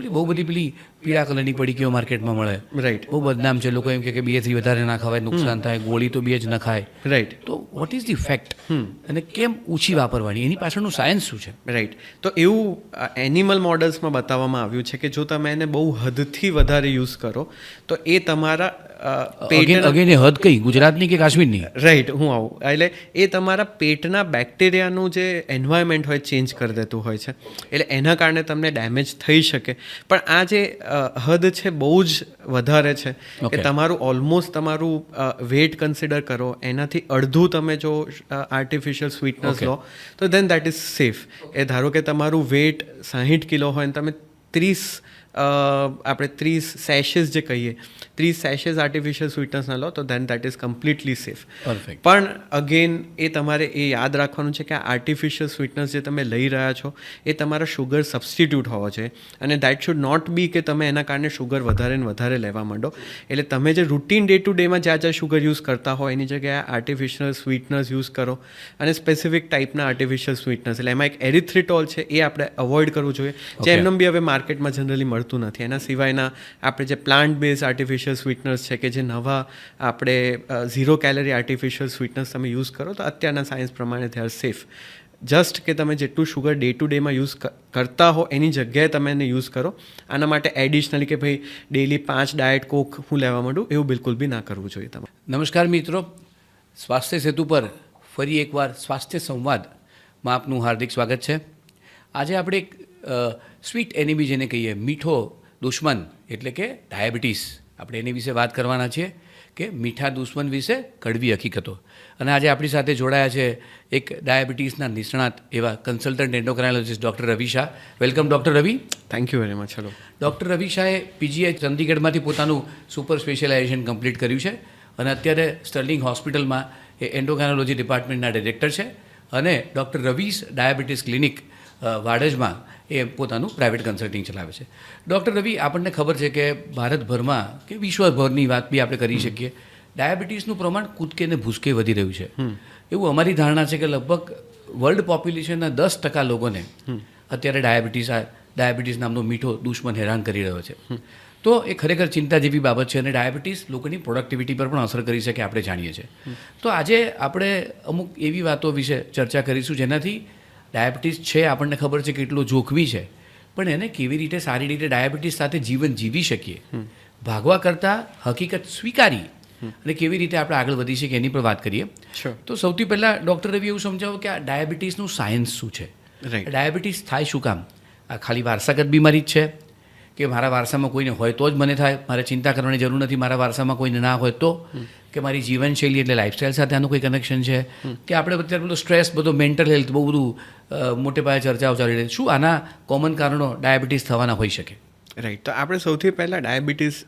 પેલી બહુ બધી પેલી પીળા કલરની પડીકીઓ માર્કેટમાં મળે. રાઈટ બહુ બદનામ છે લોકો એમ કે બેથી વધારે ના ખવાય નુકસાન થાય ગોળી તો બે જ ન ખાય. રાઈટ તો વોટ ઇઝ ધી ફેક્ટ અને કેમ ઓછી વાપરવાની? એની પાછળનું સાયન્સ શું છે? રાઈટ તો એવું એનિમલ મોડલ્સમાં બતાવવામાં આવ્યું છે કે જો તમે એને બહુ હદથી વધારે યુઝ કરો તો એ તમારા અગેન હદ કઈ? ગુજરાતની કે કાશ્મીરની? રાઈટ હું આવું. એટલે એ તમારા પેટના બેક્ટેરિયાનું જે એન્વાયરમેન્ટ હોય ચેન્જ કરી દેતું હોય છે. એટલે એના કારણે તમને ડેમેજ થઈ શકે. પણ આ જે હદ છે બહુ જ વધારે છે કે તમારું ઓલમોસ્ટ તમારું વેટ કન્સિડર કરો એનાથી અડધું તમે જો આર્ટિફિશિયલ સ્વીટનેસ લો તો દેન દેટ ઇઝ સેફ એ ધારો કે તમારું વેટ સાહીઠ કિલો હોય અને તમે ત્રીસ આપણે ત્રીસ સેશેસ જે કહીએ ત્રીસ સેશેસ આર્ટિફિશિયલ સ્વીટનસના લો તો then that is completely safe પણ અગેન એ તમારે એ યાદ રાખવાનું છે કે આ આર્ટિફિશિયલ સ્વીટનર્સ જે તમે લઈ રહ્યા છો એ તમારા શુગર સબસ્ટિટ્યૂટ હોવો જોઈએ. અને દેટ શુડ નોટ બી કે તમે એના કારણે શુગર વધારે ને વધારે લેવા માંડો. એટલે તમે જે રૂટીન ડે ટુ ડેમાં જ્યાં જ્યાં શુગર યુઝ કરતા હો એની જગ્યાએ આર્ટિફિશિયલ સ્વીટનસ યુઝ કરો. અને સ્પેસિફિક ટાઈપના આર્ટિફિશિયલ સ્વીટનસ એટલે એમાં એક એરિથ્રિટોલ છે એ આપણે અવોઇડ કરવું જોઈએ. જે Okay. બી હવે માર્કેટમાં જનરલી મળતું નથી. એના સિવાયના આપણે જે પ્લાન્ટ બેઝ આર્ટિફિશિયલ સ્વીટનર્સ છે કે જે નવા આપણે ઝીરો કેલરી આર્ટિફિશિયલ સ્વીટનર્સ તમે યુઝ કરો, તો અત્યારના સાયન્સ પ્રમાણે are સેફ જસ્ટ કે તમે જેટલું શુગર ડે ટુ ડેમાં યુઝ કરતા હો, એની જગ્યાએ તમે એને યુઝ કરો. આના માટે એડિશનલી કે ભાઈ ડેલી પાંચ ડાયટ કોક હું લેવા માંડું, એવું બિલકુલ બી ના કરવું જોઈએ તમારે. નમસ્કાર મિત્રો. સ્વાસ્થ્ય સેતુ પર ફરી એકવાર સ્વાસ્થ્ય સંવાદમાં આપનું હાર્દિક સ્વાગત છે. આજે આપણે એક સ્વીટ એનિમી જેને કહીએ મીઠો દુશ્મન એટલે કે ડાયાબિટીસ આપણે એની વિશે વાત કરવાના છીએ કે મીઠા દુશ્મન વિશે કડવી હકીકતો. અને આજે આપણી સાથે જોડાયા છે એક ડાયાબિટીસના નિષ્ણાત એવા consultant endocrinologist doctor Ravi Shah. Welcome doctor Ravi. Thank you very much hello doctor Ravi શાહે પીજીઆઈ ચંદીગઢમાંથી પોતાનું સુપર સ્પેશિયલાઇઝેશન કમ્પ્લીટ કર્યું છે અને અત્યારે સ્ટર્લિંગ હોસ્પિટલમાં એ એન્ડોકાઇનોલોજી ડિપાર્ટમેન્ટના ડિરેક્ટર છે. અને ડૉક્ટર રવિસ ડાયાબિટીસ ક્લિનિક વાડજમાં એ પોતાનું પ્રાઇવેટ કન્સલ્ટિંગ ચલાવે છે. ડૉક્ટર રવિ આપણને ખબર છે કે ભારતભરમાં કે વિશ્વભરની વાત બી આપણે કરી શકીએ. ડાયાબિટીસનું પ્રમાણ કૂદકે ને ભૂસકે વધી રહ્યું છે. એવું અમારી ધારણા છે કે લગભગ વર્લ્ડ પોપ્યુલેશનના દસ ટકા લોકોને અત્યારે ડાયાબિટીસ આ ડાયાબિટીસ નામનો મીઠો દુશ્મન હેરાન કરી રહ્યો છે. તો એ ખરેખર ચિંતા જેવી બાબત છે અને ડાયાબિટીસ લોકોની પ્રોડક્ટિવિટી પર પણ અસર કરી શકે આપણે જાણીએ છીએ. તો આજે આપણે અમુક એવી વાતો વિશે ચર્ચા કરીશું જેનાથી ડાયાબિટીસ છે આપણને ખબર છે કેટલું જોખમી છે. પણ એને કેવી રીતે સારી રીતે ડાયાબિટીસ સાથે જીવન જીવી શકીએ? ભાગવા કરતાં હકીકત સ્વીકારી અને કેવી રીતે આપણે આગળ વધી શકીએ એની પર વાત કરીએ. તો સૌથી પહેલાં ડૉક્ટર રવિ એવું સમજાવો કે આ ડાયાબિટીસનું સાયન્સ શું છે? ડાયાબિટીસ થાય શું કામ? આ ખાલી વારસાગત બીમારી જ છે? કે મારા વારસામાં કોઈને હોય તો જ મને થાય. મારે ચિંતા કરવાની જરૂર નથી. મારા વારસામાં કોઈને ના હોય તો કે મારી જીવનશૈલી એટલે લાઇફસ્ટાઇલ સાથે આનું કોઈ કનેક્શન છે? કે આપણે અત્યારે બધો સ્ટ્રેસ બધો મેન્ટલ હેલ્થ બહુ બધું મોટે પાયે ચર્ચાઓ ચાલી રહી શું આના કોમન કારણો ડાયાબિટીસ થવાના હોઈ શકે? રાઈટ તો આપણે સૌથી પહેલાં ડાયાબિટીસ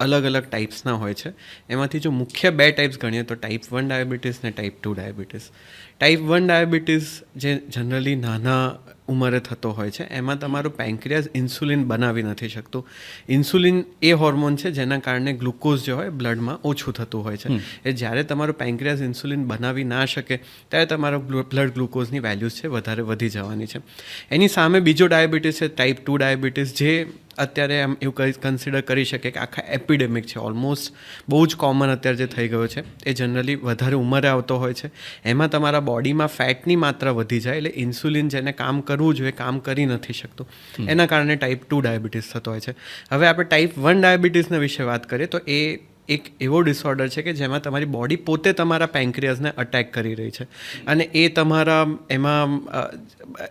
અલગ અલગ ટાઈપ્સના હોય છે. એમાંથી જો મુખ્ય બે ટાઈપ્સ ગણીએ તો ટાઈપ વન ડાયાબિટીસ ને type two diabetes type one diabetes જે જનરલી નાના ઉંમરે થતો હોય છે એમાં તમારું પેન્ક્રિયાસ ઇન્સ્યુલિન બનાવી નથી શકતું. ઇન્સ્યુલિન એ હોર્મોન છે જેના કારણે ગ્લુકોઝ જે હોય બ્લડમાં ઓછું થતું હોય છે. એ જ્યારે તમારું પેન્ક્રિયાસ ઇન્સ્યુલિન બનાવી ના શકે ત્યારે તમારો બ્લડ ગ્લુકોઝની વેલ્યુઝ છે વધારે વધી જવાની છે. એની સામે બીજો ડાયાબિટીસ છે ટાઈપ ટુ ડાયાબિટીસ જે અત્યારે એમ એવું કન્સિડર કરી શકે કે આખા એપિડેમિક છે. ઓલમોસ્ટ બહુ જ કોમન અત્યારે જે થઈ ગયો છે એ જનરલી વધારે ઉંમરે આવતો હોય છે. એમાં તમારા બોડીમાં ફેટની માત્રા વધી જાય એટલે ઇન્સ્યુલિન જેને કામ કરવું જોઈએ કામ કરી નથી શકતું. એના કારણે ટાઈપ ટુ ડાયાબિટીસ થતો હોય છે. હવે આપણે ટાઈપ વન ડાયાબિટીસના વિશે વાત કરીએ તો એ એક એવો ડિસઓર્ડર છે કે જેમાં તમારી બોડી પોતે તમારા પેન્ક્રિયાસને અટેક કરી રહી છે. અને એ તમારા એમાં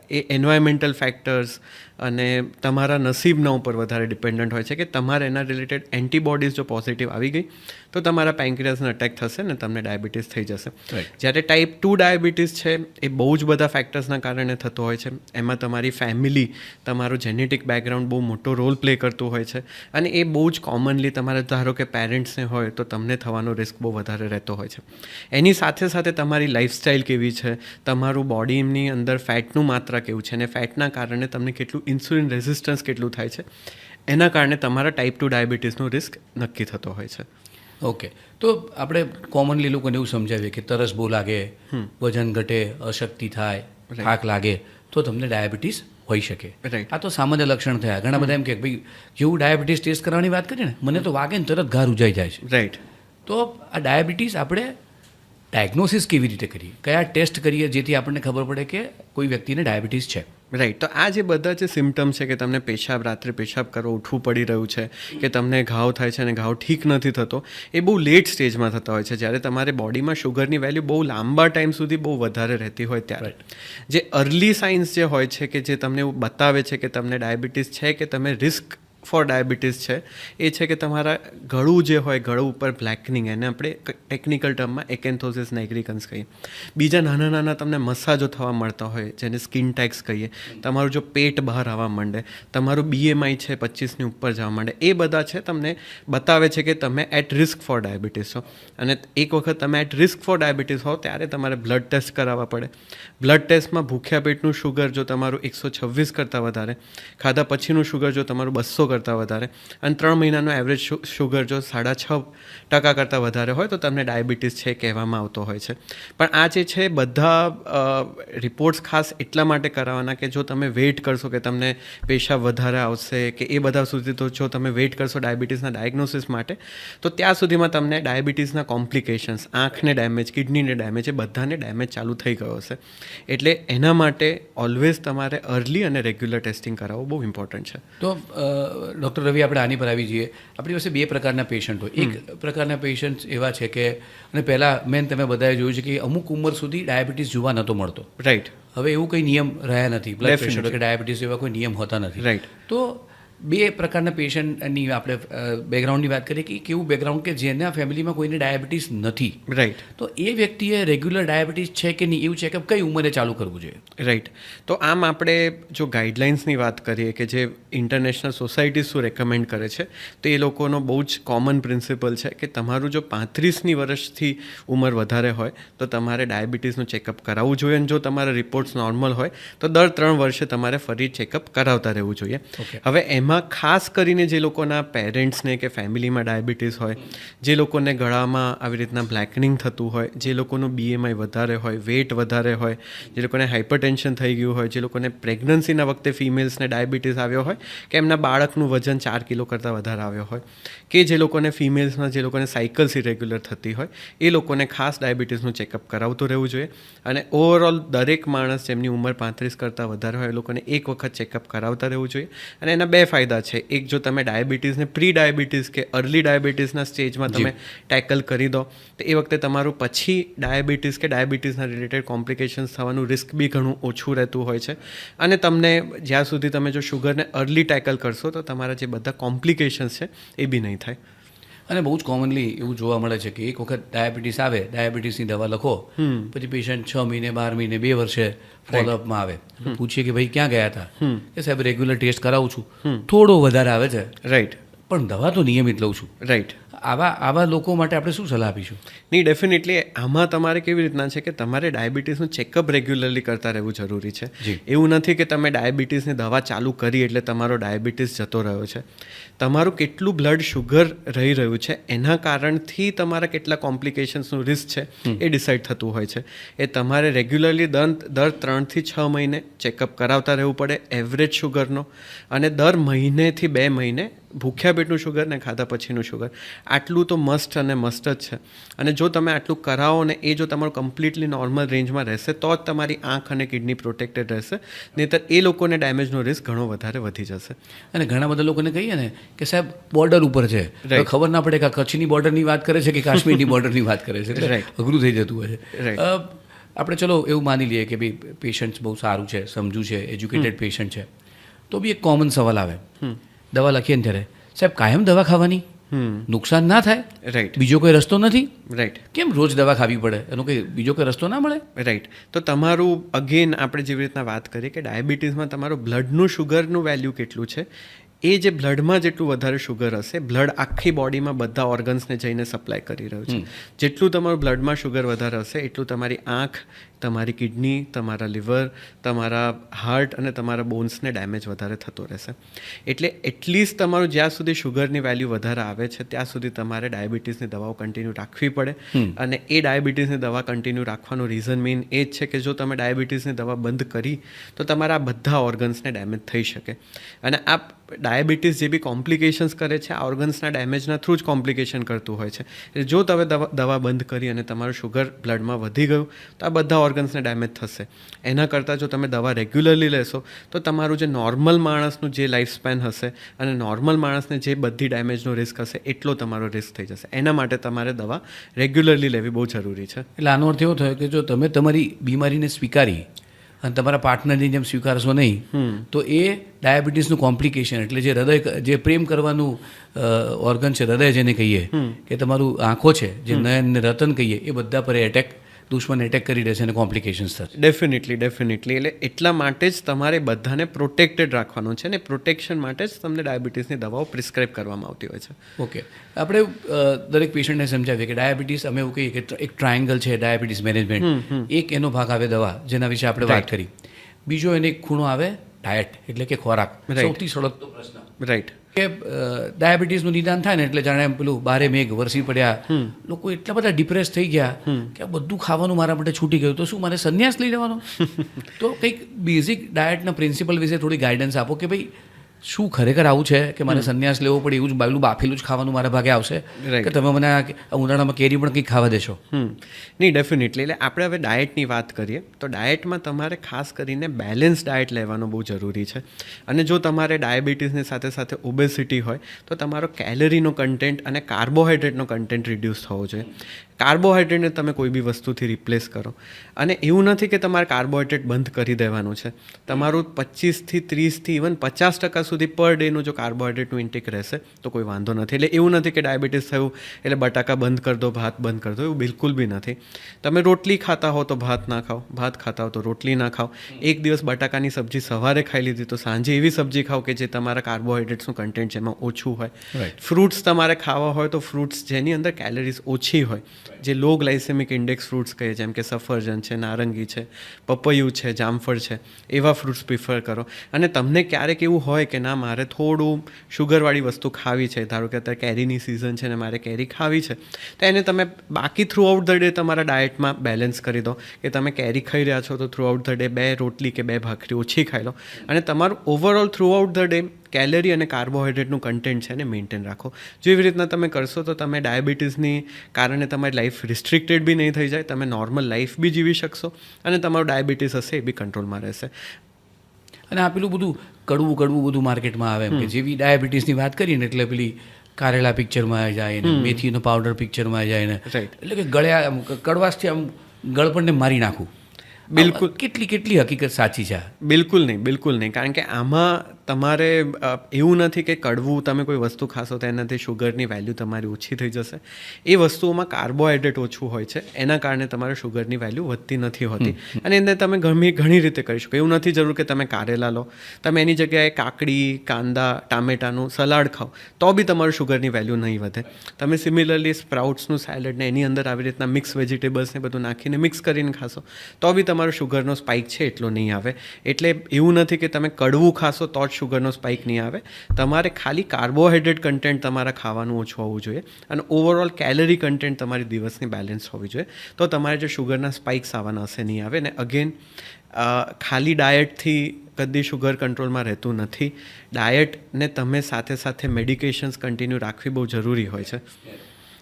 એ એન્વાયરમેન્ટલ ફેક્ટર્સ અને તમારા નસીબના ઉપર વધારે ડિપેન્ડન્ટ હોય છે કે તમારે એના રિલેટેડ એન્ટીબોડીઝ જો પોઝિટિવ આવી ગઈ તો તમારા પેન્ક્રિયાસને અટેક થશે ને તમને ડાયાબિટીસ થઈ જશે. જ્યારે ટાઈપ ટુ ડાયાબિટીસ છે એ બહુ જ બધા ફેક્ટર્સના કારણે થતો હોય છે. એમાં તમારી ફેમિલી તમારું જેનેટિક બેકગ્રાઉન્ડ બહુ મોટો રોલ પ્લે કરતું હોય છે. અને એ બહુ જ કોમનલી તમારે ધારો કે પેરેન્ટ્સને હોય તો તમને થવાનો રિસ્ક બહુ વધારે રહેતો હોય છે. એની સાથે સાથે તમારી લાઈફસ્ટાઈલ કેવી છે? તમારું બોડીની અંદર ફેટનું માત્રા કેવું છે? અને ફેટના કારણે તમને કેટલું ઇન્સ્યુલિન રેઝિસ્ટન્સ કેટલું થાય છે એના કારણે તમારા ટાઈપ ટુ ડાયાબિટીસનો રિસ્ક નક્કી થતો હોય છે. ઓકે તો આપણે કોમનલી લોકોને એવું સમજાવીએ કે તરસ બહુ લાગે વજન ઘટે અશક્તિ થાય થાક લાગે તો તમને ડાયાબિટીસ હોઈ શકે. આ તો સામાન્ય લક્ષણ થયા. ઘણા બધા એમ કે ભાઈ જેવું ડાયાબિટીસ ટેસ્ટ કરવાની વાત કરીએ ને મને તો વાગે ને તરત ઘા રૂજાઈ જાય છે. રાઈટ તો આ ડાયાબિટીસ આપણે ડાયગ્નોસિસ કેવી રીતે કરીએ? કયા ટેસ્ટ કરીએ જેથી આપણને ખબર પડે કે કોઈ વ્યક્તિને ડાયાબિટીસ છે? રાઈટ તો આ જે બધા જે સિમ્ટમ્સ છે કે તમને પેશાબ રાત્રે પેશાબ કરો ઉઠવું પડી રહ્યું છે કે તમને ઘાવ થાય છે અને ઘાવ ઠીક નથી થતો એ બહુ લેટ સ્ટેજમાં થતા હોય છે. જ્યારે તમારે બોડીમાં શુગરની વેલ્યુ બહુ લાંબા ટાઈમ સુધી બહુ વધારે રહેતી હોય ત્યારે. જે અર્લી સાઇન્સ જે હોય છે કે જે તમને એવું બતાવે છે કે તમને ડાયાબિટીસ છે કે તમે રિસ્ક ફોર ડાયાબિટીસ છે. એ છે કે તમારા ગળું જે હોય, ગળું ઉપર બ્લેકનિંગ, એને આપણે ટેકનિકલ ટર્મમાં એકેન્થોસિસ નાઇગ્રિકન્સ કહીએ. બીજા નાના નાના તમને મસાજો થવા મળતા હોય, જેને સ્કિન ટેક્સ કહીએ. તમારું જો પેટ બહાર આવવા માંડે, તમારું બીએમઆઈ છે પચીસની ઉપર જવા માંડે, એ બધા છે તમને બતાવે છે કે તમે એટ રિસ્ક ફોર ડાયાબિટીસ છો અને એક વખત તમે એટ રિસ્ક ફોર ડાયાબિટીસ હો, ત્યારે તમારે બ્લડ ટેસ્ટ કરાવવા પડે. બ્લડ ટેસ્ટમાં ભૂખ્યા પેટનું શુગર જો તમારું એકસો છવ્વીસ કરતાં વધારે, ખાધા પછીનું શુગર જો તમારું બસો કરતાં વધારે, અને ત્રણ મહિનાનો એવરેજ શુગર જો સાડા છ ટકા કરતાં વધારે હોય, તો તમને ડાયાબિટીસ છે કહેવામાં આવતો હોય છે. પણ આ જે છે, બધા રિપોર્ટ્સ ખાસ એટલા માટે કરાવવાના કે જો તમે વેઇટ કરશો કે તમને પેશાબ વધારે આવશે કે એ બધા સુધી તો જો તમે વેઇટ કરશો ડાયાબિટીસના ડાયગ્નોસિસ માટે, તો ત્યાં સુધીમાં તમને ડાયાબિટીસના કોમ્પ્લિકેશન્સ આંખને ડેમેજ કિડનીને ડેમેજ એ બધાને ડેમેજ ચાલુ થઈ ગયો હશે. એટલે એના માટે ઓલવેઝ તમારે અર્લી અને રેગ્યુલર ટેસ્ટિંગ કરાવવું બહુ ઇમ્પોર્ટન્ટ છે. તો ડૉક્ટર રવિ આપણે આની પર આવી જઈએ. આપણી પાસે બે પ્રકારના પેશન્ટ હોય. એક પ્રકારના પેશન્ટ એવા છે કે અને પહેલાં મેન તમે બધાએ જોયું છે કે અમુક ઉંમર સુધી ડાયાબિટીસ જોવા નહોતો મળતો. રાઈટ હવે એવું કંઈ નિયમ રહ્યા નથી. બ્લડ. પ્રેશર કે ડાયાબિટીસ એવા કોઈ નિયમ હોતા નથી. રાઈટ તો બે પ્રકારના પેશન્ટની આપણે બેકગ્રાઉન્ડની વાત કરીએ કે કેવું બેકગ્રાઉન્ડ કે જેના ફેમિલીમાં કોઈને ડાયાબિટીસ નથી. રાઈટ તો એ વ્યક્તિએ રેગ્યુલર ડાયાબિટીસ છે કે નહીં એવું ચેકઅપ કઈ ઉંમરે ચાલુ કરવું જોઈએ? રાઈટ તો આમ આપણે જો ગાઈડલાઇન્સની વાત કરીએ કે જે ઇન્ટરનેશનલ સોસાયટી શું રેકમેન્ડ કરે છે તો એ લોકોનો બહુ જ કોમન પ્રિન્સિપલ છે કે તમારું જો પાંત્રીસની વર્ષથી ઉંમર વધારે હોય તો તમારે ડાયાબિટીસનું ચેકઅપ કરાવવું જોઈએ. અને જો તમારા રિપોર્ટ્સ નોર્મલ હોય તો દર ત્રણ વર્ષે તમારે ફરી ચેકઅપ કરાવતા રહેવું જોઈએ. હવે એમાં ખાસ કરીને જે લોકોના પેરેન્ટ્સને કે ફેમિલીમાં ડાયાબિટીસ હોય, જે લોકોને ગળામાં આવી રીતના બ્લેકનિંગ થતું હોય, જે લોકોનું બીએમઆઈ વધારે હોય, વેટ વધારે હોય, જે લોકોને હાઇપરટેન્શન થઈ ગયું હોય, જે લોકોને પ્રેગ્નન્સીના વખતે ફિમેલ્સને ડાયાબિટીસ આવ્યો હોય, કે એમના બાળકનું વજન ચાર કિલો કરતાં વધારે આવ્યો હોય, કે જે લોકોને ફિમેલ્સમાં જે લોકોને સાયકલ્સ ઇરેગ્યુલર થતી હોય, એ લોકોને ખાસ ડાયાબિટીસનું ચેકઅપ કરાવતું રહેવું જોઈએ. અને ઓવરઓલ દરેક માણસ જેમની ઉંમર પાંત્રીસ કરતાં વધારે હોય, એ લોકોને એક વખત ચેકઅપ કરાવતા રહેવું જોઈએ. અને એના બે ફાયદા છે. એક જો તમે ડાયાબિટીસને પ્રી ડાયાબિટીસ કે અર્લી ડાયાબિટીસના સ્ટેજમાં તમે ટેકલ કરી દો તો એ વખતે તમારું પછી ડાયાબિટીસ કે ડાયાબિટીસના રિલેટેડ કોમ્પ્લિકેશન્સ થવાનું રિસ્ક બી ઘણું ઓછું રહેતું હોય છે. અને તમને જ્યાં સુધી તમે જો શુગરને અર્લી ટેકલ કરશો તો તમારા જે બધા કોમ્પ્લિકેશન્સ છે એ બી નહીં થાય. અને બહુ જ કોમનલી એવું જોવા મળે છે કે એક વખત ડાયાબિટીસ આવે ડાયાબિટીસની દવા લખો પછી પેશન્ટ છ મહિને બાર મહિને બે વર્ષે ફોલોઅપમાં આવે. પૂછીએ કે ભાઈ ક્યાં ગયા હતા? કે સાહેબ રેગ્યુલર ટેસ્ટ કરાવું છું. થોડો વધારે આવે છે. રાઈટ પણ દવા તો નિયમિત લઉં છું. રાઈટ આવા આવા લોકો માટે આપણે શું સલાહ આપીશું? નહીં ડેફિનેટલી આમાં તમારે કેવી રીતના છે કે તમારે ડાયાબિટીસનું ચેકઅપ રેગ્યુલરલી કરતા રહેવું જરૂરી છે. એવું નથી કે તમે ડાયાબિટીસની દવા ચાલુ કરી એટલે તમારો ડાયાબિટીસ જતો રહ્યો છે. તમારું કેટલું બ્લડ શુગર રહી રહ્યું છે એના કારણથી તમારા કેટલા કોમ્પ્લિકેશન્સનું રિસ્ક છે એ ડિસાઇડ થતું હોય છે. એ તમારે રેગ્યુલરલી દંત દર ત્રણથી છ મહિને ચેકઅપ કરાવતા રહેવું પડે એવરેજ શુગરનો અને દર મહિનેથી બે મહિને ભૂખ્યા પેટનું શુગર ને ખાધા પછીનું શુગર આટલું તો મસ્ટ અને મસ્ટ જ છે. અને જો તમે આટલું કરાવો ને એ જો તમારું કમ્પ્લીટલી નોર્મલ રેન્જમાં રહેશે તો જ તમારી આંખ અને કિડની પ્રોટેક્ટેડ રહેશે. નહીંતર એ લોકોને ડેમેજનો રિસ્ક ઘણો વધારે વધી જશે. અને ઘણા બધા લોકોને કહીએ ને કે સાહેબ બોર્ડર ઉપર છે. ખબર ના પડે કે કચ્છની બોર્ડરની વાત કરે છે કે કાશ્મીરની બોર્ડરની વાત કરે છે. અઘરું થઈ જતું હોય છે. આપણે ચલો એવું માની લઈએ કે ભાઈ પેશન્ટ બહુ સારું છે સમજુ છે એજ્યુકેટેડ પેશન્ટ છે. તો બી એક કોમન સવાલ આવે. દવા લખીએ ને ત્યારે સાહેબ કાયમ દવા ખાવાની? નુકસાન ના થાય? રાઈટ બીજો કોઈ રસ્તો નથી? રાઈટ કેમ રોજ દવા ખાવી પડે? એનો કંઈ બીજો કોઈ રસ્તો ના મળે? રાઈટ તો તમારું અગેન આપણે જેવી રીતના વાત કરીએ કે ડાયાબિટીસમાં તમારું બ્લડનું શુગરનું વેલ્યુ કેટલું છે? એ જે બ્લડમાં જેટલું વધારે શુગર હશે બ્લડ આખી બોડીમાં બધા ઓર્ગન્સને જઈને સપ્લાય કરી રહ્યું છે. જેટલું તમારું બ્લડમાં શુગર વધારે હશે એટલું તમારી આંખ તમારી કિડની તમારા લીવર તમારા હાર્ટ અને તમારા બોન્સને ડેમેજ વધારે થતો રહેશે. એટલે એટલીસ્ટ તમારું જ્યાં સુધી શુગરની વેલ્યુ વધારે આવે છે ત્યાં સુધી તમારે ડાયાબિટીસની દવાઓ કન્ટિન્યુ રાખવી પડે. અને એ ડાયાબિટીસની દવા કન્ટિન્યુ રાખવાનું રીઝન મેઇન એ જ છે કે જો તમે ડાયાબિટીસની દવા બંધ કરી તો તમારા બધા ઓર્ગન્સને ડેમેજ થઈ શકે. અને આ ડાયાબિટીસ જે બી કોમ્પ્લિકેશન્સ કરે છે આ ઓર્ગન્સના ડેમેજના થ્રુ જ કોમ્પ્લિકેશન કરતું હોય છે. એટલે જો તમે દવા દવા બંધ કરી અને તમારું શુગર બ્લડમાં વધી ગયું તો આ બધા ઓર્ગન્સને ડેમેજ થશે. એના કરતાં જો તમે દવા રેગ્યુલરલી લેશો તો તમારું જે નોર્મલ માણસનું જે લાઈફ સ્પેન હશે અને નોર્મલ માણસને જે બધી ડેમેજનો રિસ્ક હશે એટલો તમારો રિસ્ક થઈ જશે. એના માટે તમારે દવા રેગ્યુલરલી લેવી બહુ જરૂરી છે. એટલે આનો અર્થ એવો થયો કે જો તમે તમારી બીમારીને સ્વીકારી અને તમારા પાર્ટનરની જેમ સ્વીકારશો નહીં તો એ ડાયાબિટીસનું કોમ્પ્લિકેશન એટલે જે હૃદય જે પ્રેમ કરવાનું ઓર્ગન છે હૃદય જેને કહીએ કે તમારું આંખો છે જે નયન ને રતન કહીએ એ બધા પર એટેક દુશ્મન એટેક કરી દેશે અને કોમ્પ્લિકેશન્સ થશે. ડેફિનેટલી ડેફિનેટલી એટલે એટલા માટે જ તમારે બધાને પ્રોટેક્ટેડ રાખવાનું છે ને પ્રોટેક્શન માટે જ તમને ડાયાબિટીસની દવાઓ પ્રિસ્ક્રાઇબ કરવામાં આવતી હોય છે. ઓકે આપણે દરેક પેશન્ટને સમજાવીએ કે ડાયાબિટીસ અમે એવું કહીએ કે એક ટ્રાયંગલ છે ડાયાબિટીસ મેનેજમેન્ટ એક એનો ભાગ આવે દવા જેના વિશે આપણે વાત કરી. બીજો એને એક ખૂણો આવે ડાયટ એટલે કે ખોરાક. સૌથી સળગતો પ્રશ્ન. રાઈટ કે ડાયાબિટીસનું નિદાન થાય ને એટલે જાણે એમ પેલું બારે મેઘ વરસી પડ્યા. લોકો એટલા બધા ડિપ્રેસ થઈ ગયા કે આ બધું ખાવાનું મારા માટે છૂટી ગયું. તો શું મારે સંન્યાસ લઈ લેવાનો? તો કંઈક બેઝિક ડાયટના પ્રિન્સિપલ વિશે થોડી ગાઈડન્સ આપો કે ભાઈ શું ખરેખર આવું છે કે મારે સંન્યાસ લેવો પડે એવું જ બાયલું બાફેલું જ ખાવાનું મારા ભાગે આવશે? કે તમે મને આ ઉનાળામાં કેરી પણ કંઈક ખાવા દેશો? નહીં ડેફિનેટલી એટલે આપણે હવે ડાયટની વાત કરીએ તો ડાયટમાં તમારે ખાસ કરીને બેલેન્સ ડાયટ લેવાનું બહુ જરૂરી છે. અને જો તમારે ડાયાબિટીસની સાથે સાથે ઓબેસિટી હોય તો તમારો કેલરીનો કન્ટેન્ટ અને કાર્બોહાઈડ્રેટનો કન્ટેન્ટ રિડ્યુસ થવો જોઈએ. કાર્બોહાઈડ્રેટને તમે કોઈ બી વસ્તુથી રિપ્લેસ કરો. અને એવું નથી કે તમારે કાર્બોહાઈડ્રેટ બંધ કરી દેવાનું છે. તમારું પચીસથી ત્રીસથી ઇવન પચાસ ટકા સુધી પર ડેનું જો કાર્બોહાઈડ્રેટનું ઇન્ટેક રહેશે તો કોઈ વાંધો નથી. એટલે એવું નથી કે ડાયાબિટીસ થયું એટલે બટાકા બંધ કરી દો ભાત બંધ કરી દો એવું બિલકુલ બી નથી. તમે રોટલી ખાતા હો તો ભાત ના ખાઓ ભાત ખાતા હો તો રોટલી ના ખાઓ. એક દિવસ બટાકાની સબ્જી સવારે ખાઈ લીધી તો સાંજે એવી સબ્જી ખાઓ કે જે તમારા કાર્બોહાઈડ્રેટ્સનું કન્ટેન્ટ છે એમાં ઓછું હોય. ફ્રૂટ્સ તમારે ખાવા હોય તો ફ્રૂટ્સ જેની અંદર કેલરીઝ ઓછી હોય. જે લો ગ્લાયસેમિક ઇન્ડેક્સ ફ્રૂટ્સ કહીએ જેમ કે સફરજન છે નારંગી છે પપૈયું છે જામફળ છે એવા ફ્રૂટ્સ પ્રિફર કરો. અને તમને ક્યારેક એવું હોય કે ના, મારે થોડું શુગરવાળી વસ્તુ ખાવી છે. ધારો કે અત્યારે કેરીની સિઝન છે ને મારે કેરી ખાવી છે. તો એને તમે બાકી થ્રુ આઉટ ધ ડે તમારા ડાયટમાં બેલેન્સ કરી દો કે તમે કેરી ખાઈ રહ્યા છો તો થ્રુ આઉટ ધ ડે બે રોટલી કે બે ભાખરી ઓછી ખાઈ લો. અને તમારું overall throughout the day calorie અને કાર્બોહાઈડ્રેટનું કન્ટેન્ટ છે ને મેન્ટેન રાખો. જેવી રીતના તમે કરશો તો તમે ડાયાબિટીસની કારણે તમારી લાઈફ રિસ્ટ્રિક્ટેડ બી નહીં થઈ જાય. તમે નોર્મલ લાઈફ બી જીવી શકશો અને તમારું ડાયાબિટીસ હશે એ બી કંટ્રોલમાં રહેશે. અને આ પેલું બધું કડવું કડવું બધું માર્કેટમાં આવે એમ કે જેવી ડાયાબિટીસની વાત કરીએ ને એટલે પેલી કારેલા પિક્ચરમાં જાય ને મેથીનો પાવડર પિક્ચરમાં જાય ને એટલે કે ગળ્યા કડવાશથી આમ ગળપણને મારી નાખું. બિલકુલ. કેટલી કેટલી હકીકત સાચી છે આ? બિલકુલ નહીં બિલકુલ નહીં. કારણ કે આમાં તમારે એવું નથી કે કડવું તમે કોઈ વસ્તુ ખાશો તો એનાથી શુગરની વેલ્યુ તમારી ઓછી થઈ જશે. એ વસ્તુઓમાં કાર્બોહાઈડ્રેટ ઓછું હોય છે. એના કારણે તમારે શુગરની વેલ્યુ વધતી નથી હોતી. અને એને તમે ઘણી ઘણી રીતે કરી શકો. એવું નથી જરૂર કે તમે કારેલા લો. તમે એની જગ્યાએ કાકડી કાંદા ટામેટાનું સલાડ ખાઓ તો બી તમારું શુગરની વેલ્યુ નહીં વધે. તમે સિમિલરલી સ્પ્રાઉટ્સનું સેલેડ ને એની અંદર આવી રીતના મિક્સ વેજીટેબલ્સને બધું નાખીને મિક્સ કરીને ખાશો તો બી તમારો શુગરનો સ્પાઇક છે એટલો નહીં આવે. એટલે એવું નથી કે તમે કડવું ખાશો તો જ શુગરનો સ્પાઇક નહીં આવે. તમારે ખાલી કાર્બોહાઈડ્રેટ કન્ટેન્ટ તમારા ખાવાનું ઓછું હોવું જોઈએ અને ઓવરઓલ કેલરી કન્ટેન્ટ તમારી દિવસની બેલેન્સ હોવી જોઈએ. તો તમારે જે શુગરના સ્પાઇક્સ આવવાના હશે નહીં આવે ને અગેન ખાલી ડાયટથી કદી શુગર કંટ્રોલમાં રહેતું નથી. ડાયટને તમે સાથે સાથે મેડિકેશન્સ કન્ટિન્યુ રાખવી બહુ જરૂરી હોય છે.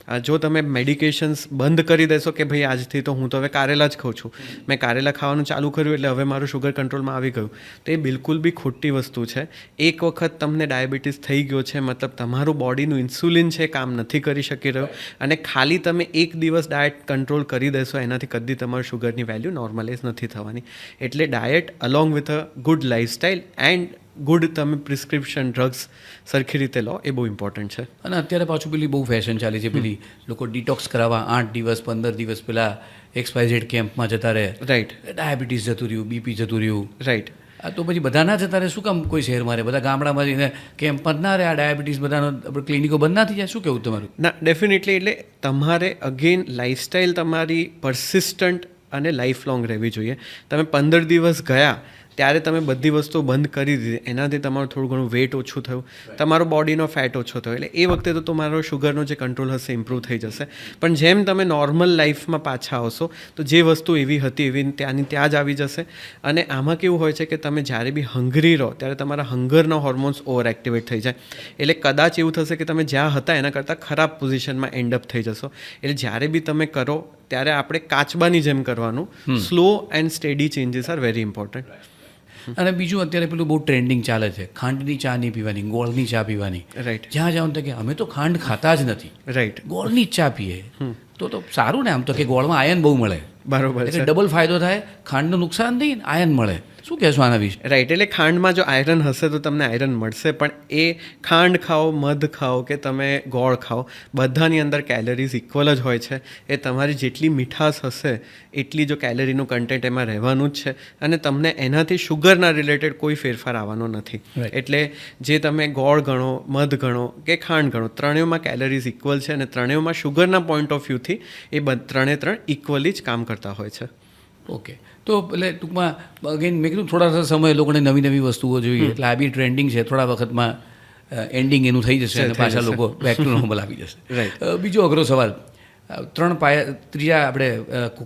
જો તમે મેડિકેશન્સ બંધ કરી દેશો કે ભાઈ આજથી તો હું તો હવે કારેલા જ ખાઉં છું. મેં કારેલા ખાવાનું ચાલુ કર્યું એટલે હવે મારું શુગર કંટ્રોલમાં આવી ગયું. તો એ બિલકુલ બી ખોટી વસ્તુ છે. એક વખત તમને ડાયાબિટીસ થઈ ગયો છે, મતલબ તમારું બોડીનું ઇન્સ્યુલિન છે કામ નથી કરી શકી રહ્યું અને ખાલી તમે એક દિવસ ડાયટ કંટ્રોલ કરી દેશો, એનાથી કદી તમારું શુગરની વેલ્યુ નોર્મલાઇઝ નથી થવાની. એટલે diet along with a good lifestyle and good તમે પ્રિસ્ક્રિપ્શન ડ્રગ્સ સરખી રીતે લો એ બહુ ઇમ્પોર્ટન્ટ છે. અને અત્યારે પાછું પેલી બહુ ફેશન ચાલી છે પેલી લોકો ડિટોક્સ કરાવવા આઠ દિવસ પંદર દિવસ પેલા એક્સપાયઝેડ કેમ્પમાં જતા રહે. રાઈટ ડાયાબિટીસ જતું રહ્યું બીપી જતું રહ્યું. રાઈટ આ તો પછી બધા ના જતા રહે શું કામ કોઈ શહેરમાં રહે બધા ગામડામાં જઈને કેમ્પમાં પણ ના રહે આ ડાયાબિટીસ બધાનો આપણે ક્લિનિકો બંધ ના થઈ જાય? શું કહેવું તમારું? ના ડેફિનેટલી એટલે તમારે અગેન લાઇફસ્ટાઈલ તમારી પરસિસ્ટન્ટ અને લાઈફ લોંગ રહેવી જોઈએ. તમે પંદર દિવસ ગયા ત્યારે તમે બધી વસ્તુઓ બંધ કરી દીધી. એનાથી તમારું થોડું ઘણું વેટ ઓછું થયું. તમારો બોડીનો ફેટ ઓછો થયો. એટલે એ વખતે તો તમારો શુગરનો જે કંટ્રોલ હશે ઇમ્પ્રૂવ થઈ જશે. પણ જેમ તમે નોર્મલ લાઈફમાં પાછા આવશો તો જે વસ્તુ એવી હતી એવી ત્યાંની ત્યાં જ આવી જશે. અને આમાં કેવું હોય છે કે તમે જ્યારે બી હંગરી રહો ત્યારે તમારા હંગરના હોર્મોન્સ ઓવર એક્ટિવેટ થઈ જાય. એટલે કદાચ એવું થશે કે તમે જ્યાં હતા એના કરતાં ખરાબ પોઝિશનમાં એન્ડ અપ થઈ જશો. એટલે જ્યારે બી તમે કરો ત્યારે આપણે કાચબાની જેમ કરવાનું. Slow and steady changes are very important અને બીજું અત્યારે પેલું બહુ ટ્રેન્ડિંગ ચાલે છે. ખાંડની ચા નહીં પીવાની ગોળની ચા પીવાની. રાઈટ જ્યાં જાઓ તો કે અમે તો ખાંડ ખાતા જ નથી. રાઈટ ગોળની જ ચા પીએ. તો તો સારું ને આમ તો કે ગોળમાં આયન બહુ મળે. બરોબર એટલે ડબલ ફાયદો થાય ખાંડનું નુકસાન નહીં આયન મળે. શું કહેશો આના વિશે? રાઈટ એટલે ખાંડમાં જો આયરન હશે તો તમને આયરન મળશે પણ એ ખાંડ ખાઓ મધ ખાઓ કે તમે ગોળ ખાઓ બધાની અંદર કેલરીઝ ઇક્વલ જ હોય છે. એ તમારી જેટલી મીઠાશ હશે એટલી જો કેલરીનું કન્ટેન્ટ એમાં રહેવાનું જ છે. અને તમને એનાથી શુગરના રિલેટેડ કોઈ ફેરફાર આવવાનો નથી. એટલે જે તમે ગોળ ગણો મધ ગણો કે ખાંડ ગણો ત્રણેયમાં કેલરીઝ ઇક્વલ છે અને ત્રણેયમાં શુગરના પોઈન્ટ ઓફ વ્યૂથી એ ત્રણે ત્રણ ઇક્વલી જ કામ કરતા હોય છે. ઓકે તો એટલે ટૂંકમાં અગેન મેં કીધું થોડા સમય લોકોને નવી નવી વસ્તુઓ જોઈએ. એટલે આ બી ટ્રેન્ડિંગ છે. થોડા વખતમાં એન્ડિંગ એનું થઈ જશે અને પાછા લોકો બેક ટુ નોર્મલ આવી જશે. બીજો અઘરો સવાલ. ત્રણ પાયા ત્રીજા આપણે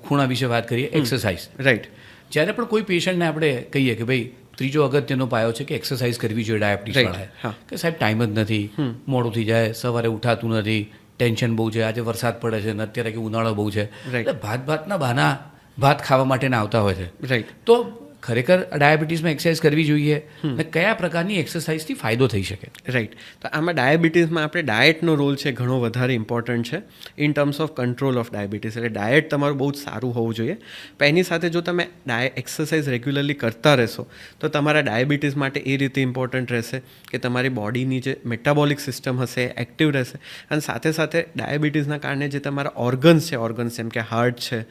ખૂણા વિશે વાત કરીએ. એક્સરસાઇઝ રાઈટ જ્યારે પણ કોઈ પેશન્ટને આપણે કહીએ કે ભાઈ ત્રીજો અગત્યનો પાયો છે કે એક્સરસાઇઝ કરવી જોઈએ ડાયાબિટીસ Right. કે સાહેબ ટાઈમ જ નથી. મોડું થઈ જાય સવારે ઉઠાતું નથી ટેન્શન બહુ છે આજે વરસાદ પડે છે અત્યારે કે ઉનાળો બહુ છે. એટલે ભાત ભાતના બહાના ભાત ખાવા માટેના આવતા હોય છે. રાઈટ તો ખરેખર ડાયાબિટીસમાં એક્સરસાઇઝ કરવી જોઈએ. અને કયા પ્રકારની એક્સરસાઇઝથી ફાયદો થઈ શકે? રાઈટ તો આમાં ડાયાબિટીસમાં આપણે ડાયટનો રોલ છે ઘણો વધારે ઇમ્પોર્ટન્ટ છે in terms of control of diabetes એટલે ડાયટ તમારું બહુ જ સારું હોવું જોઈએ. પણ એની સાથે જો તમે ડાય એક્સરસાઇઝ રેગ્યુલરલી કરતા રહેશો તો તમારા ડાયાબિટીસ માટે એ રીતે ઇમ્પોર્ટન્ટ રહેશે કે તમારી બોડીની જે મેટાબોલિક સિસ્ટમ હશે એ એક્ટિવ રહેશે. અને સાથે સાથે ડાયાબિટીસના કારણે જે તમારા ઓર્ગન્સ છે ઓર્ગન્સ જેમ કે હાર્ટ છે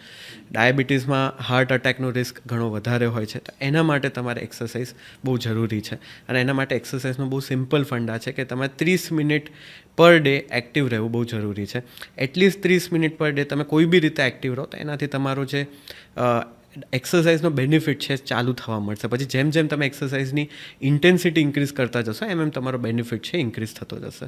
ડાયાબિટીસમાં હાર્ટ અટેકનો રિસ્ક ઘણો વધારે હોય છે. તો એના માટે તમારે એક્સરસાઇઝ બહુ જરૂરી છે. અને એના માટે એક્સરસાઇઝનો બહુ સિમ્પલ ફંડા છે કે તમારે ત્રીસ મિનિટ પર ડે એક્ટિવ રહેવું બહુ જરૂરી છે. એટલીસ્ટ ત્રીસ મિનિટ પર ડે તમે કોઈ બી રીતે એક્ટિવ રહો તો એનાથી તમારો જે એક્સરસાઇઝનો બેનિફિટ છે ચાલુ થવા મળશે. પછી જેમ જેમ તમે એક્સરસાઇઝની ઇન્ટેન્સિટી ઇન્ક્રીઝ કરતા જશો, એમ એમ તમારો બેનિફિટ છે ઇન્ક્રીઝ થતો જશે.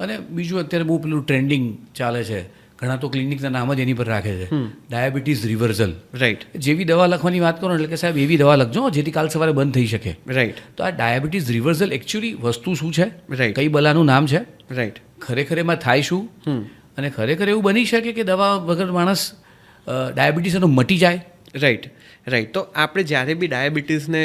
અને બીજું અત્યારે બહુ પેલું ટ્રેન્ડિંગ ચાલે છે. ઘણા તો ક્લિનિકના નામ જ એની પર રાખે છે. ડાયાબિટીસ રિવર્સલ રાઈટ જેવી દવા લખવાની વાત કરો એટલે કે સાહેબ એવી દવા લખજો જેથી કાલ સવારે બંધ થઈ શકે. રાઈટ તો આ ડાયાબિટીસ રિવર્સલ એકચ્યુઅલી વસ્તુ શું છે? રાઈટ કઈ બલાનું નામ છે? રાઈટ ખરેખર એમાં થાય શું? અને ખરેખર એવું બની શકે કે દવા વગર માણસ ડાયાબિટીસ એનો મટી જાય? રાઈટ રાઈટ તો આપણે જ્યારે બી ડાયાબિટીસને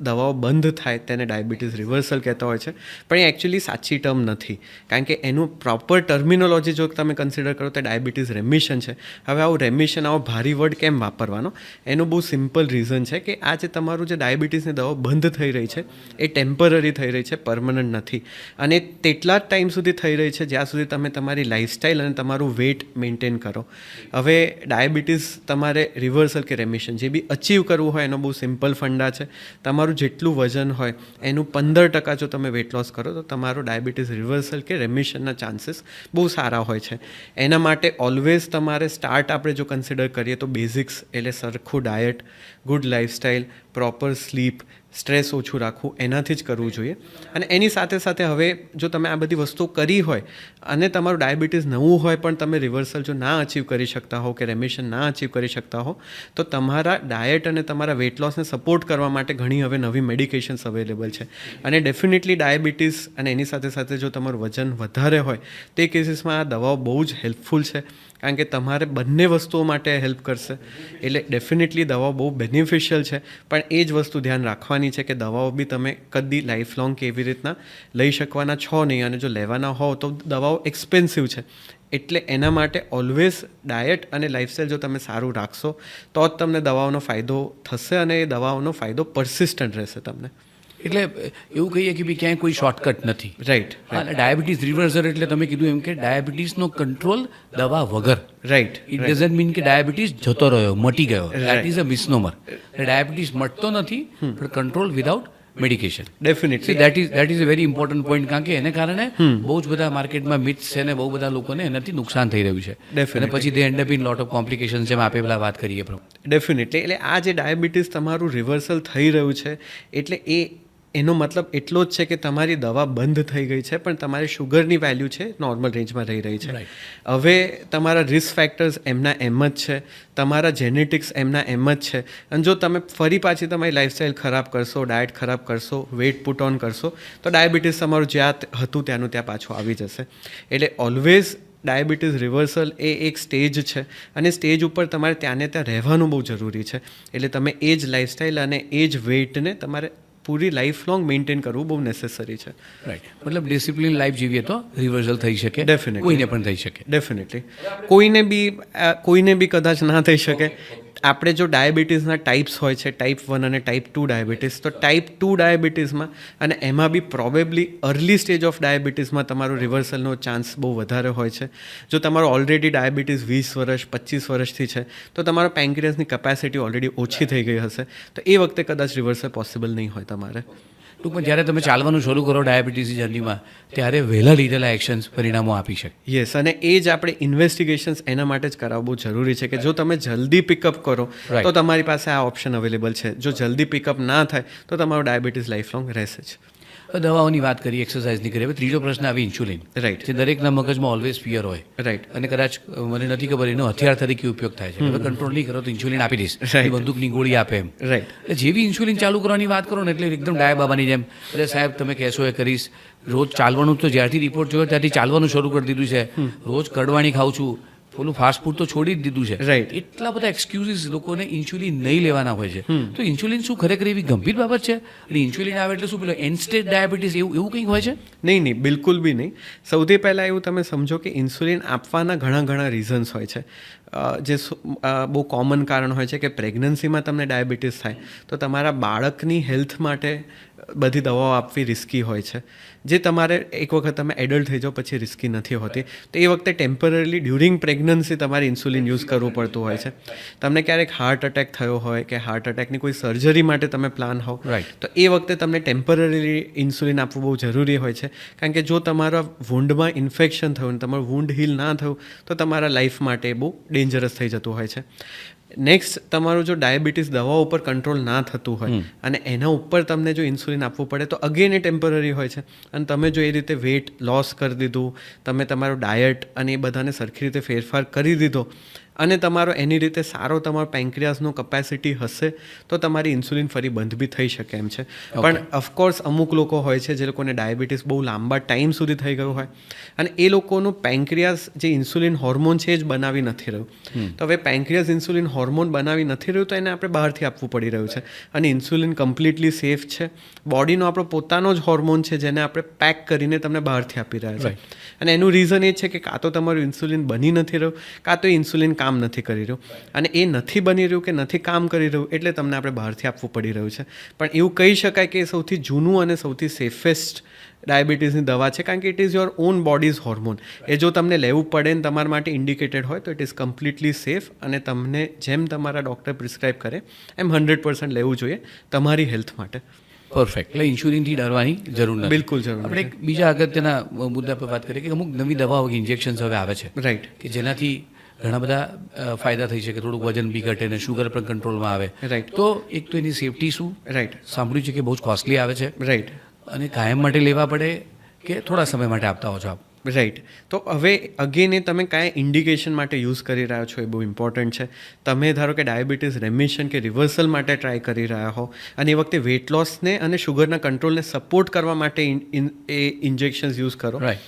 દવાઓ બંધ થાય તેને ડાયાબિટીસ રિવર્સલ કહેતા હોય છે. પણ એ એકચ્યુઅલી સાચી ટર્મ નથી. કારણ કે એનું પ્રોપર ટર્મિનોલોજી જો તમે કન્સિડર કરો તો ડાયાબિટીસ રેમિશન છે. હવે આવું રેમિશન આવો ભારી વર્ડ કેમ વાપરવાનો? એનું બહુ સિમ્પલ રીઝન છે કે આ જે તમારું જે ડાયાબિટીસની દવાઓ બંધ થઈ રહી છે, એ ટેમ્પરરી થઈ રહી છે પરમનન્ટ નથી. અને તેટલા જ ટાઈમ સુધી થઈ રહી છે જ્યાં સુધી તમે તમારી લાઇફસ્ટાઈલ અને તમારું વેટ મેન્ટેન કરો. હવે ડાયાબિટીસ તમારે રિવર્સલ કે રેમિશન જે બી અચીવ કરવું હોય એનો બહુ સિમ્પલ ફંડા છે. તમારું જેટલું વજન હોય, એનું પંદર ટકા જો તમે વેટ લોસ કરો, તો તમારું ડાયાબિટીસ રિવર્સલ કે રેમિશનના ચાન્સીસ બહુ સારા હોય છે. એના માટે ઓલવેઝ તમારે સ્ટાર્ટ આપણે જો કન્સિડર કરીએ તો બેઝિક્સ એટલે સરખું diet good lifestyle proper sleep stress ઓછું રાખવું, એનાથી જ કરવું જોઈએ. અને એની સાથે સાથે હવે જો તમે આ બધી વસ્તુઓ કરી હોય, અને તમારું ડાયાબિટીસ નવું હોય, પણ તમે રિવર્સલ જો ના અચીવ કરી શકતા હો કે રેમિશન ના અચીવ કરી શકતા હો, તો તમારા ડાયટ અને તમારા વેટ લોસને સપોર્ટ કરવા માટે ઘણી હવે નવી મેડિકેશન્સ અવેલેબલ છે. અને ડેફિનેટલી ડાયાબિટીસ અને એની સાથે સાથે જો તમારું વજન વધારે હોય, તે કેસીસમાં આ દવાઓ બહુ જ હેલ્પફુલ છે. કારણ કે તમારે બંને વસ્તુઓ માટે હેલ્પ કરશે. એટલે ડેફિનેટલી દવાઓ બહુ બેનિફિશિયલ છે. પણ એ જ વસ્તુ ધ્યાન રાખવાની છે કે દવાઓ બી તમે કદી લાઈફ લોંગ કેવી રીતના લઈ શકવાના છો નહીં અને જો લેવાના હોવ તો દવાઓ એક્સપેન્સિવ છે. એટલે એના માટે ઓલવેઝ ડાયટ અને લાઇફસ્ટાઈલ જો તમે સારું રાખશો તો જ તમને દવાઓનો ફાયદો થશે અને એ દવાઓનો ફાયદો પરસિસ્ટન્ટ રહેશે તમને. એટલે એવું કહીએ કે ભાઈ ક્યાંય કોઈ શોર્ટકટ નથી. રાઈટ અને ડાયાબિટીસ રિવર્સર એટલે તમે કીધું એમ કે ડાયાબિટીસનો કંટ્રોલ દવા વગર. રાઈટ ઇટ ડઝન્ટ મીન કે ડાયાબિટીસ જતો રહ્યો મટી ગયો. That is a misnomer diabetes મટતો નથી પણ control without medication definitely that is that is a very important point કારણ કે એને કારણે બહુ જ બધા માર્કેટમાં મિથ્સ છે ને બહુ બધા લોકોને એનાથી નુકસાન થઈ રહ્યું છે. અને પછી they end up in lot of complication જેમ આપે પેલા વાત કરીએ ડેફિનેટલી એટલે આ જે ડાયાબિટીસ તમારું રિવર્સલ થઈ રહ્યું છે એટલે એ એનો મતલબ એટલો જ છે કે તમારી દવા બંધ થઈ ગઈ છે પણ તમારી શુગરની વેલ્યુ છે નોર્મલ રેન્જમાં રહી રહી છે. હવે તમારા રિસ્ક ફેક્ટર્સ એમના એમ જ છે તમારા જેનેટિક્સ એમના એમ જ છે. અને જો તમે ફરી પાછી તમારી લાઇફસ્ટાઈલ ખરાબ કરશો ડાયટ ખરાબ કરશો વેટ પુટ ઓન કરશો તો ડાયાબિટીસ તમારું જ્યાં હતું ત્યાંનું ત્યાં પાછું આવી જશે. એટલે ઓલવેઝ ડાયાબિટીસ રિવર્સલ એ એક સ્ટેજ છે અને સ્ટેજ ઉપર તમારે ત્યાંને ત્યાં રહેવાનું બહુ જરૂરી છે. એટલે તમે એ જ લાઇફસ્ટાઈલ અને એ જ વેઇટને તમારે પૂરી લાઈફ લોંગ મેન્ટેન કરવું બહુ નેસેસરી છે. રાઈટ મતલબ ડિસિપ્લિન લાઈફ જીવીએ તો રિવર્સલ થઈ શકે ડેફિનેટ કોઈને પણ થઈ શકે. ડેફિનેટલી કોઈને બી કોઈને બી કદાચ ના થઈ શકે. આપણે જો ડાયાબિટીસના ટાઈપ્સ હોય છે ટાઈપ વન અને ટાઈપ ટુ ડાયાબિટીસ, તો ટાઈપ ટુ ડાયાબિટીસમાં અને એમાં be probably early stage of ડાયાબિટીસમાં તમારો રિવર્સલનો ચાન્સ બહુ વધારે હોય છે. જો તમારો ઓલરેડી ડાયાબિટીસ વીસ વર્ષ, પચીસ વર્ષથી છે, તો તમારો પેન્ક્રિયસની કેપેસિટી ઓલરેડી ઓછી થઈ ગઈ હશે. તો એ વખતે કદાચ રિવર્સલ પોસિબલ નહીં હોય તમારે. ટૂંકમાં જ્યારે તમે ચાલવાનું શરૂ કરો ડાયાબિટીસ જર્નીમાં ત્યારે વહેલા લીધેલા એક્શન્સ પરિણામો આપી શકે. યસ અને એ જ આપણે ઇન્વેસ્ટિગેશન્સ એના માટે જ કરાવવું જરૂરી છે કે જો તમે જલ્દી પિકઅપ કરો તો તમારી પાસે આ ઓપ્શન અવેલેબલ છે. જો જલ્દી પિકઅપ ના થાય તો તમારો ડાયાબિટીસ લાઈફ લોંગ રહેશે જ. દવાઓની વાત કરી એક્સરસાઇઝની કરી હવે ત્રીજો પ્રશ્ન આવી ઇન્સ્યુલિન રાઈટ જે દરેકના મગજમાં ઓલવેઝ ફિયર હોય. રાઈટ અને કદાચ મને નથી ખબર એનો હથિયાર તરીકે ઉપયોગ થાય છે. હવે કંટ્રોલ નહીં કરો તો ઇન્સ્યુલિન આપી દઈશ. બંદૂકની ગોળી આપે એમ. રાઈટ જેવી ઇન્સ્યુલિન ચાલુ કરવાની વાત કરો ને એટલે એકદમ ડાયા બાબાની જેમ. એટલે સાહેબ તમે કહેશો એ કરીશ. રોજ ચાલવાનું તો જ્યારથી રિપોર્ટ જોયો ત્યારથી ચાલવાનું શરૂ કરી દીધું છે. રોજ કડવાણી ખાઉં છું. પેલું ફાસ્ટ ફૂડ તો છોડી જ દીધું છે. રાઈટ એટલા બધા એક્સક્યુઝિસ લોકોને ઇન્સ્યુલિન નહીં લેવાના હોય છે. તો ઇન્સ્યુલિન શું ખરેખર એવી ગંભીર બાબત છે? અને ઇન્સ્યુલિન આવે એટલે શું પેલો એન્સ્ટેડ ડાયાબિટીસ એવું એવું કંઈક હોય છે? નહીં નહીં બિલકુલ બી નહીં. સૌથી પહેલાં એવું તમે સમજો કે ઇન્સ્યુલિન આપવાના ઘણા ઘણા રીઝન્સ હોય છે. જે બહુ કોમન કારણ હોય છે કે પ્રેગ્નન્સીમાં તમને ડાયાબિટીસ થાય તો તમારા બાળકની હેલ્થ માટે બધી દવાઓ આપવી રિસ્કી હોય છે. જે તમારે એક વખત તમે એડલ્ટ થઈ જાઓ પછી રિસ્કી નથી હોતી. તો એ વખતે ટેમ્પરરીલી ડ્યુરિંગ પ્રેગ્નન્સી તમારે ઇન્સ્યુલિન યુઝ કરવું પડતું હોય છે. તમને ક્યારેક હાર્ટ અટેક થયો હોય કે હાર્ટ અટેકની કોઈ સર્જરી માટે તમે પ્લાન હો રાઈટ તો એ વખતે તમને ટેમ્પરરીલી ઇન્સ્યુલિન આપવું બહુ જરૂરી હોય છે. કારણ કે જો તમારા વુન્ડમાં ઇન્ફેક્શન થયું તમારું વુન્ડ હીલ ના થયું તો તમારા લાઈફ માટે બહુ ડેન્જરસ થઈ જતું હોય છે. નેક્સ્ટ તમારું જો ડાયાબિટીસ દવા ઉપર કંટ્રોલ ના થતું હોય અને એના ઉપર તમને જો ઇન્સ્યુલિન આપવું પડે તો અગેન એ ટેમ્પરરી હોય છે. અને તમે જો એ રીતે વેટ લોસ કરી દીધું તમે તમારું ડાયટ અને એ બધાને સરખી રીતે ફેરફાર કરી દીધો અને તમારો એની રીતે સારો તમારો પેન્ક્રિયાસનો કપેસિટી હશે તો તમારી ઇન્સ્યુલિન ફરી બંધ બી થઈ શકે એમ છે. પણ ઓફકોર્સ અમુક લોકો હોય છે જે લોકોને ડાયાબિટીસ બહુ લાંબા ટાઈમ સુધી થઈ ગયું હોય. અને એ લોકોનું પેન્ક્રિયાસ જે ઇન્સ્યુલિન હોર્મોન છે એ જ બનાવી નથી રહ્યું. તો હવે પેન્ક્રિયાસ ઇન્સ્યુલિન હોર્મોન બનાવી નથી રહ્યું તો એને આપણે બહારથી આપવું પડી રહ્યું છે. અને ઇન્સ્યુલિન કમ્પ્લીટલી સેફ છે. બોડીનો આપણો પોતાનો જ હોર્મોન છે જેને આપણે પેક કરીને તમને બહારથી આપી રહ્યા છે. અને એનું રીઝન એ છે કે કાં તો તમારું ઇન્સ્યુલિન બની નથી રહ્યું કાં તો ઇન્સ્યુલિન કામ નથી કરી રહ્યું. અને એ નથી બની રહ્યું કે નથી કામ કરી રહ્યું એટલે તમને આપણે બહારથી આપવું પડી રહ્યું છે. પણ એવું કહી શકાય કે એ સૌથી જૂનું અને સૌથી સેફેસ્ટ ડાયાબિટીસની દવા છે કારણ કે it is your own body's hormone એ જો તમને લેવું પડે ને તમારા માટે ઇન્ડિકેટેડ હોય તો ઇટ ઇઝ કમ્પ્લીટલી સેફ અને તમને જેમ તમારા ડૉક્ટર પ્રિસ્ક્રાઇબ કરે એમ હંડ્રેડ પર્સન્ટ લેવું જોઈએ તમારી હેલ્થ માટે. પરફેક્ટ એટલે ઇન્સ્યુલિનથી ડરવાની જરૂર નથી. બિલકુલ જરૂર આપણે એક બીજા અગત્યના મુદ્દા પર વાત કરીએ કે અમુક નવી દવાઓ ઇન્જેક્શન્સ હવે આવે છે. રાઈટ કે જેનાથી ઘણા બધા ફાયદા થઈ શકે. થોડુંક વજન બી ઘટે ને શુગર પણ કંટ્રોલમાં આવે. રાઈટ તો એક તો એની સેફટી શું? રાઈટ સાંભળ્યું છે કે બહુ જ કોસ્ટલી આવે છે. રાઈટ અને કાયમ માટે લેવા પડે કે થોડા સમય માટે આપતા હો છો આપ? રાઈટ તો હવે અગેન એ તમે કયા ઇન્ડિકેશન માટે યુઝ કરી રહ્યા છો એ બહુ ઇમ્પોર્ટન્ટ છે. તમે ધારો કે ડાયાબિટીસ રેમિશન કે રિવર્સલ માટે ટ્રાય કરી રહ્યા હો અને એ વખતે વેટ લોસને અને શુગરના કંટ્રોલને સપોર્ટ કરવા માટે એ ઇન્જેક્શન્સ યુઝ કરો. રાઈટ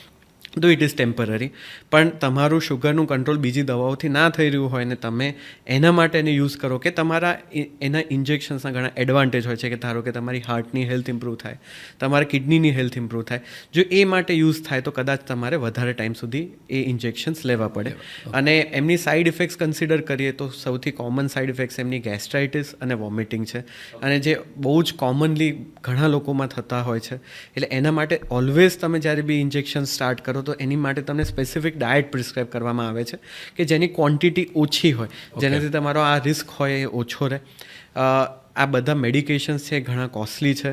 તો ઇટ ઇઝ ટેમ્પરરી પણ તમારું શુગરનું કંટ્રોલ બીજી દવાઓથી ના થઈ રહ્યું હોય ને તમે એના માટે એને યુઝ કરો કે તમારા એના ઇન્જેક્શન્સના ઘણા એડવાન્ટેજ હોય છે કે ધારો કે તમારી હાર્ટની હેલ્થ ઇમ્પ્રૂવ થાય તમારા કિડનીની હેલ્થ ઇમ્પ્રૂવ થાય. જો એ માટે યુઝ થાય તો કદાચ તમારે વધારે ટાઈમ સુધી એ ઇન્જેક્શન્સ લેવા પડે. અને એમની સાઇડ ઇફેક્ટ્સ કન્સિડર કરીએ તો સૌથી કોમન સાઇડ ઇફેક્ટ્સ એમની ગેસ્ટ્રાઇટિસ અને વોમિટિંગ છે. અને જે બહુ જ કોમનલી ઘણા લોકોમાં થતા હોય છે. એટલે એના માટે ઓલવેઝ તમે જ્યારે બી ઇન્જેક્શન સ્ટાર્ટ કરો તો એની માટે તમને સ્પેસિફિક ડાયટ પ્રિસ્ક્રાઇબ કરવામાં આવે છે કે જેની ક્વોન્ટિટી ઓછી હોય. જેનાથી તમારો આ રિસ્ક હોય એ ઓછો રહે. આ બધા મેડિકેશન્સ છે એ ઘણા કોસ્ટલી છે.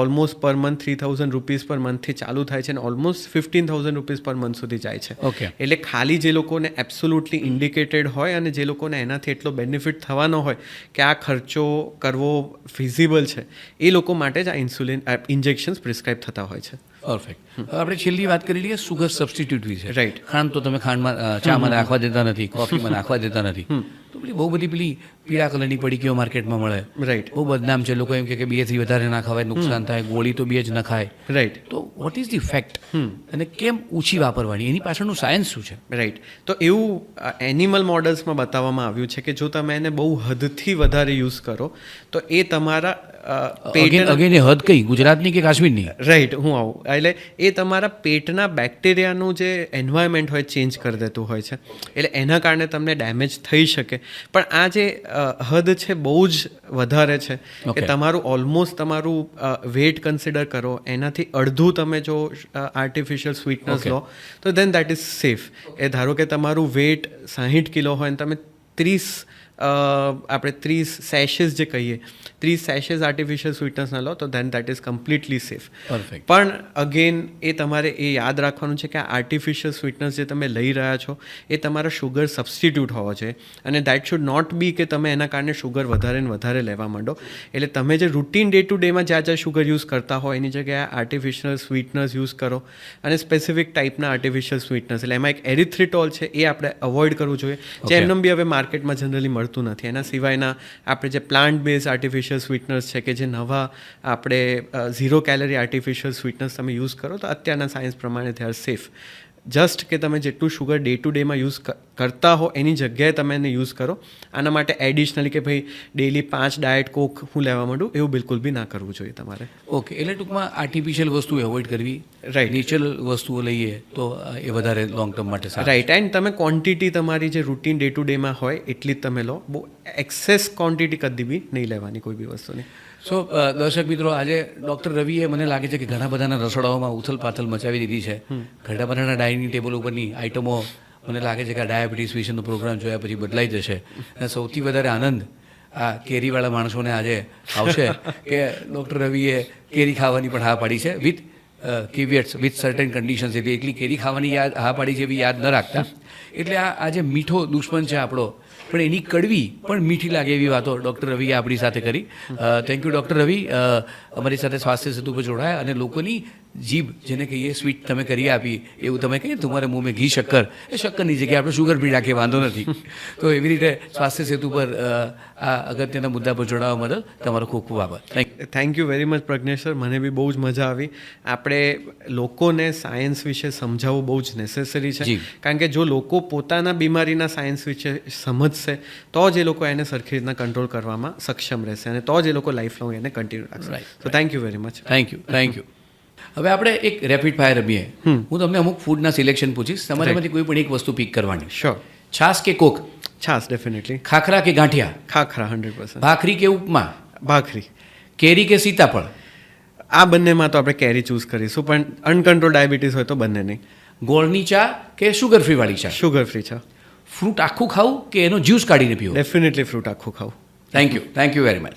Almost per month three thousand rupees પર મંથથી ચાલુ થાય છે અને almost fifteen thousand rupees per month સુધી જાય છે. ઓકે એટલે ખાલી જે લોકોને એબ્સોલ્યુટલી ઇન્ડિકેટેડ હોય અને જે લોકોને એનાથી એટલો બેનિફિટ થવાનો હોય કે આ ખર્ચો કરવો ફિઝિબલ છે એ લોકો માટે જ આ ઇન્સ્યુલિન ઇન્જેક્શન્સ પ્રિસ્ક્રાઇબ થતા હોય છે. પરફેક્ટ હવે આપણે છેલ્લી વાત કરી લઈએ સુગર સબસ્ટિટ્યુટ વિશે. રાઈટ ખાંડ તો તમે ખાંડમાં ચામાં નાખવા દેતા નથી કોફીમાં નાખવા દેતા નથી. તો પેલી બહુ બધી પેલી પીળા કલરની પડીકીઓ માર્કેટમાં મળે. રાઈટ બહુ બદનામ છે. લોકો એમ કે કે બેથી વધારે ના ખવાય નુકસાન થાય ગોળી તો બે જ ન ખાય. રાઈટ તો વોટ ઇઝ ધી ફેક્ટ અને કેમ ઓછી વાપરવાની? એની પાછળનું સાયન્સ શું છે? રાઈટ તો એવું એનિમલ મોડલ્સમાં બતાવવામાં આવ્યું છે કે જો તમે એને બહુ હદથી વધારે યુઝ કરો તો એ તમારા અ, અગેન હદ કઈ? ગુજરાતની કે કાશ્મીરની? રાઈટ હું આવું. એટલે એ તમારા પેટના બેક્ટેરિયાનું જે એન્વાયરમેન્ટ હોય ચેન્જ કરી દેતું હોય છે. એટલે એના કારણે તમને ડેમેજ થઈ શકે. પણ આ જે હદ છે બહુ જ વધારે છે કે તમારું ઓલમોસ્ટ તમારું વેટ કન્સિડર કરો. એનાથી અડધું તમે જો આર્ટિફિશિયલ સ્વીટનેસ લો તો દેન દેટ ઇઝ સેફ એ ધારો કે તમારું વેટ સાહીઠ કિલો હોય અને તમે ત્રીસ આપણે ત્રીસ સેશેસ જે કહીએ ત્રીસ સેશેસ આર્ટિફિશિયલ સ્વીટનસના લો તો then that is completely safe પણ અગેન એ તમારે એ યાદ રાખવાનું છે કે આ આર્ટિફિશિયલ સ્વીટનસ જે તમે લઈ રહ્યા છો એ તમારા શુગર સબસ્ટિટ્યૂટ હોવો છે અને દેટ શુડ નોટ બી કે તમે એના કારણે શુગર વધારે ને વધારે લેવા માંડો. એટલે તમે જે રૂટીન ડે ટુ ડેમાં જ્યાં જ્યાં શુગર યુઝ કરતા હો એની જગ્યાએ આર્ટિફિશિયલ સ્વીટનસ યુઝ કરો. અને સ્પેસિફિક ટાઈપના આર્ટિફિશિયલ સ્વીટનર્સ એટલે એમાં એક એરિથ્રિટોલ છે એ આપણે અવોઇડ કરવું જોઈએ. જે. એમનેમ બી હવે માર્કેટમાં જનરલી મળતું નથી. એના સિવાયના આપણે જે પ્લાન્ટ બેઝ આર્ટિફિશિયલ સ્વીટનર્સ છે કે જે નવા આપણે ઝીરો કેલરી આર્ટિફિશિયલ સ્વીટનર્સ તમે યુઝ કરો તો અત્યારના સાયન્સ પ્રમાણે દે આર સેફ જસ્ટ કે તમે જેટલું શુગર ડે ટુ ડેમાં યુઝ કરતા હો એની જગ્યાએ તમે એને યુઝ કરો. આના માટે એડિશનલી કે ભાઈ ડેલી પાંચ ડાયટ કોક હું લેવા માંડું એવું બિલકુલ બી ના કરવું જોઈએ તમારે. ઓકે એટલે ટૂંકમાં આર્ટિફિશિયલ વસ્તુ એવોઇડ કરવી. રાઈટ નેચરલ વસ્તુઓ લઈએ તો એ વધારે લોંગ ટર્મ માટે સારું. રાઈટ એન્ડ તમે ક્વોન્ટિટી તમારી જે રૂટીન ડે ટુ ડેમાં હોય એટલી જ તમે લો. બહુ એક્સેસ ક્વોન્ટિટી કદી બી નહીં લેવાની કોઈ બી વસ્તુની. સો દર્શક મિત્રો આજે ડૉક્ટર રવિએ મને લાગે છે કે ઘણા બધાના રસોડાઓમાં ઉથલ પાથલ મચાવી દીધી છે. ઘણા બધાના ડાઇનિંગ ટેબલ ઉપરની આઇટમો મને લાગે છે કે આ ડાયાબિટીસ વિશેનો પ્રોગ્રામ જોયા પછી બદલાઈ જશે. અને સૌથી વધારે આનંદ આ કેરીવાળા માણસોને આજે આવશે કે ડૉક્ટર રવિએ કેરી ખાવાની પણ હા પાડી છે with caveats with certain conditions એટલે એટલી કેરી ખાવાની યાદ, હા પાડી છે એવી યાદ ન રાખતા. એટલે આ આજે મીઠો દુશ્મન છે આપણો, પણ એની કડવી પણ મીઠી લાગે એવી વાતો ડૉક્ટર રવિએ આપણી સાથે કરી. Thank you doctor Ravi. અમારી સાથે સ્વાસ્થ્ય સેતુ પર જોડાયા અને લોકોની જીભ જેને કહીએ સ્વીટ તમે કરી આપી એવું તમે કહીએ તમારે મુંહ મેં ઘી શક્કર. એ શક્કરની જગ્યાએ આપણે શુગર પી રાખીએ વાંધો નથી. તો એવી રીતે સ્વાસ્થ્ય સેતુ પર આ અગત્યના મુદ્દા પર જોડાવા બદલ તમારો ખૂબ ખૂબ આભાર. Thank you very much Pragnesh sir મને બી બહુ જ મજા આવી. આપણે લોકોને સાયન્સ વિશે સમજાવવું બહુ જ નેસેસરી છે. કારણ કે જો લોકો પોતાના બીમારીના સાયન્સ વિશે સમજશે તો જ એ લોકો એને સરખી રીતના કંટ્રોલ કરવામાં સક્ષમ રહેશે અને તો જ એ લોકો લાઈફ લોંગ એને કન્ટિન્યુ રાખશે. તો thank you very much thank you thank you હવે આપણે એક રેપિડ ફાયર રમીએ. હું તમને અમુક ફૂડના સિલેક્શન પૂછીશ. તમારે એમાંથી કોઈ પણ એક વસ્તુ પિક કરવાની. શ્યોર છાસ કે કોક? છાસ ડેફિનેટલી ખાખરા કે ગાંઠિયા? ખાખરા હંડ્રેડ પર્સન્ટ ભાખરી કે ઉપમા? ભાખરી. કેરી કે સીતાફળ? આ બંનેમાં તો આપણે કેરી ચૂઝ કરીશું પણ અનકન્ટ્રોલ ડાયાબિટીસ હોય તો બંને નહીં. ગોળની ચા કે શુગર ફ્રી વાળી ચા? શુગર ફ્રી ચા. ફ્રૂટ આખું ખાવું કે એનો જ્યુસ કાઢીને પીવું? ડેફિનેટલી ફ્રૂટ આખું ખાવું. Thank you thank you very much